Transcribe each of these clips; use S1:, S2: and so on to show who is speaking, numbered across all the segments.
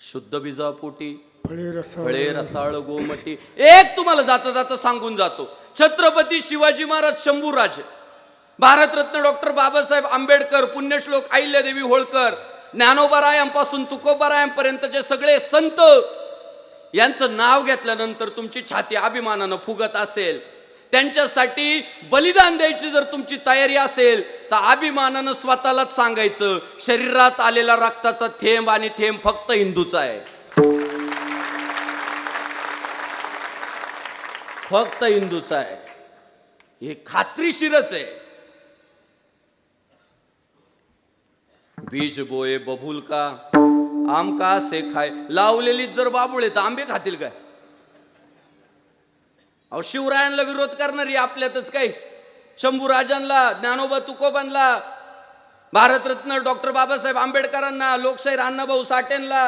S1: शुद्ध बीजापोटी
S2: फळे रसाळ
S1: फळे रसाळ गोमटी एक तुम्हाला जाता जाता सांगून जातो. छत्रपती शिवाजी महाराज शंभूराज भारतरत्न डॉक्टर बाबासाहेब आंबेडकर पुण्यश्लोक अहिल्यादेवी होळकर ज्ञानोबारायांपासून तुकोबारायांपर्यंतचे सगळे संत यांचं नाव घेतल्यानंतर तुमची छाती अभिमानानं फुगत असेल. त्यांच्यासाठी बलिदान द्यायची जर तुमची तयारी असेल तर अभिमानानं स्वतःलाच सांगायचं शरीरात आलेला रक्ताचा थेंब आणि थेंब फक्त हिंदूचा आहे. फक्त हिंदूचा आहे. हे खात्रीशीरच आहे. बीज बोये बबुल का आम का से खाय लावलेली जर बाबुळे तर आंबे खातील काय? अहो शिवरायांना विरोध करणारी आपल्यातच काही शंभूराजांना ज्ञानोबा तुकोबांना भारतरत्न डॉक्टर बाबासाहेब आंबेडकरांना लोकशाहीर अण्णाभाऊ साठेंना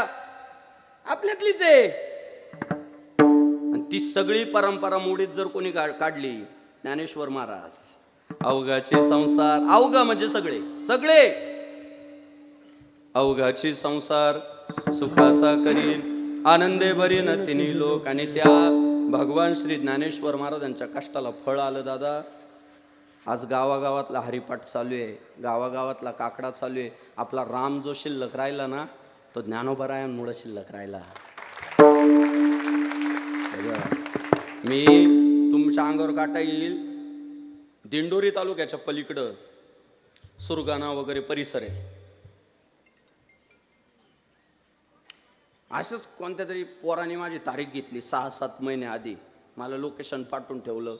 S1: आपल्यातलीच आहे. आणि ती सगळी परंपरा मोडीत जर कोणी काढली ज्ञानेश्वर महाराज अवघाचे संसार अवघा म्हणजे सगळे सगळे. अवघाचे संसार सुखाचा करीन आनंदे भरीन तिन्ही लोक आणि त्या भगवान श्री ज्ञानेश्वर महाराजांच्या कष्टाला फळ आलं दादा. आज गावागावातला हरिपाठ चालू आहे गावागावातला काकडा चालू आहे. आपला राम जो शिल्लक राहिला ना तो ज्ञानोबरायांमुळे शिल्लक राहिला. मी तुमच्या अंगावर काटा येईल. दिंडोरी तालुक्याच्या पलीकडं सुरगाणा वगैरे परिसर आहे. असंच कोणत्या तरी पोराने माझी तारीख घेतली सहा सात महिने आधी. मला लोकेशन पाठवून ठेवलं.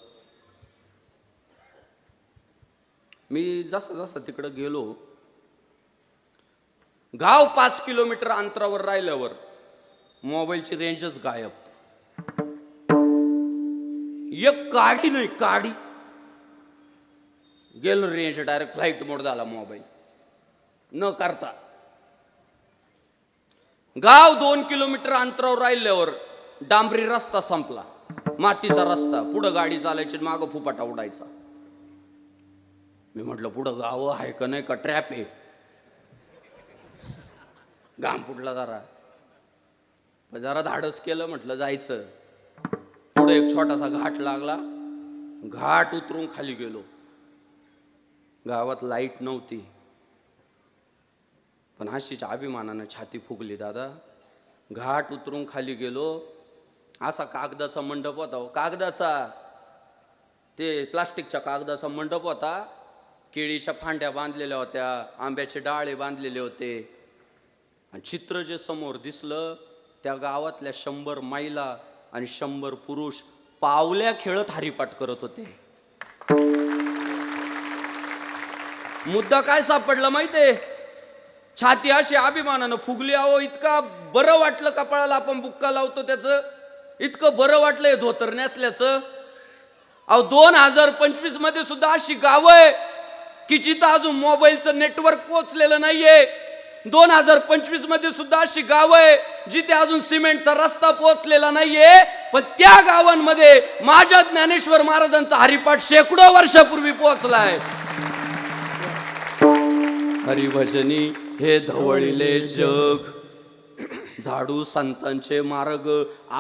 S1: मी जसं जसं तिकडं गेलो गाव पाच किलोमीटर अंतरावर राहिल्यावर मोबाईलची रेंजच गायब. एक काडी नाही काडी गेलो रेंज डायरेक्ट फ्लाईट मोड झाला मोबाईल. न करता. गाव दोन किलोमीटर अंतरावर राहिल्यावर डांबरी रस्ता संपला. मातीचा रस्ता पुढं गाडी चालायची मागं फुपाटा उडायचा. मी म्हटलं पुढं गाव आहे का नाही का ट्रॅप आहे? घाम फुटला जरा. जरा धाडस केलं म्हटलं जायचं. पुढे एक छोटासा घाट लागला. घाट उतरून खाली गेलो. गावात लाइट नव्हती. पण अशीच्या अभिमानानं छाती फुगली दादा. घाट उतरून खाली गेलो. असा कागदाचा मंडप होता हो, कागदाचा. ते प्लास्टिकच्या कागदाचा मंडप होता. केळीच्या फांड्या बांधलेल्या होत्या आंब्याचे डाळे बांधलेले होते. आणि चित्र जे समोर दिसलं त्या गावातल्या शंभर महिला आणि शंभर पुरुष पावल्या खेळत हरिपाठ करत होते. मुद्दा काय सापडला माहितीये? छाती अशी अभिमानानं फुगली अहो इतका बरं वाटलं कपाळाला आपण बुक्का लावतो त्याचं. इतकं बरं वाटलंय धोतर नेसल्याचं. अहो दोन हजार पंचवीसमध्ये सुद्धा अशी गावं आहे. की जिथं अजून मोबाईलचं नेटवर्क पोहोचलेलं नाहीये. दोन हजार पंचवीसमध्ये सुद्धा अशी गावं आहे जिथे अजून सिमेंटचा रस्ता पोहोचलेला नाहीये. पण त्या गावांमध्ये माझ्या ज्ञानेश्वर महाराजांचा हरिपाठ शेकडो वर्षापूर्वी पोहोचलाय. हरिभजनी हे धवळीले जग. झाडू संतांचे मार्ग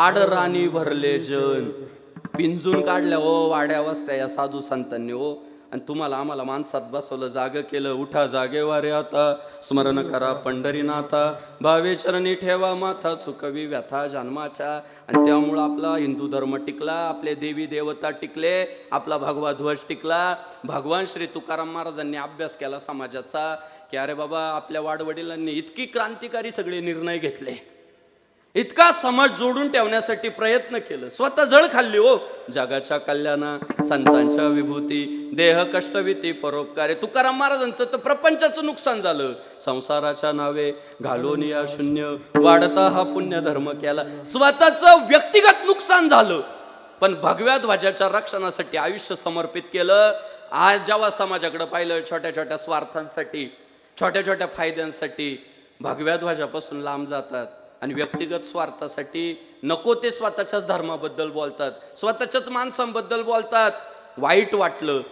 S1: आडराणी भरले जन पिंजून काढल्या हो वाड्या वस्त्या या साधू संतांनी हो आणि तुम्हाला आम्हाला माणसात बसवलं जाग केलं. उठा जागेवारे आता. स्मरण करा पंढरीनाथा. भावे चरणी ठेवा माथा. चुकवी व्यथा जन्माच्या. आणि त्यामुळं आपला हिंदू धर्म टिकला. आपले देवी देवता टिकले. आपला भगवा ध्वज टिकला. भगवान श्री तुकाराम महाराजांनी अभ्यास केला समाजाचा. की अरे बाबा आपल्या वाडवडिलांनी इतकी क्रांतिकारी सगळे निर्णय घेतले. इतका समाज जोडून ठेवण्यासाठी प्रयत्न केलं. स्वतः जळ खाल्ली हो. जगाच्या कल्याणा संतांच्या विभूती देह कष्टविती परोपकारे. तुकाराम महाराजांचं तर प्रपंचाचं नुकसान झालं. संसाराच्या नावे घालून या शून्य. वाढता हा पुण्य धर्म केला. स्वतःचं व्यक्तिगत नुकसान झालं. पण भगव्या ध्वजाच्या रक्षणासाठी आयुष्य समर्पित केलं. आज जेव्हा समाजाकडे पाहिलं छोट्या छोट्या स्वार्थांसाठी छोट्या छोट्या फायद्यांसाठी भगव्या ध्वजापासून लांब जातात. आणि व्यक्तिगत स्वार्थासाठी नको ते स्वतःच्याच धर्माबद्दल बोलतात. स्वतःच्याच माणसांबद्दल बोलतात. वाईट वाटलं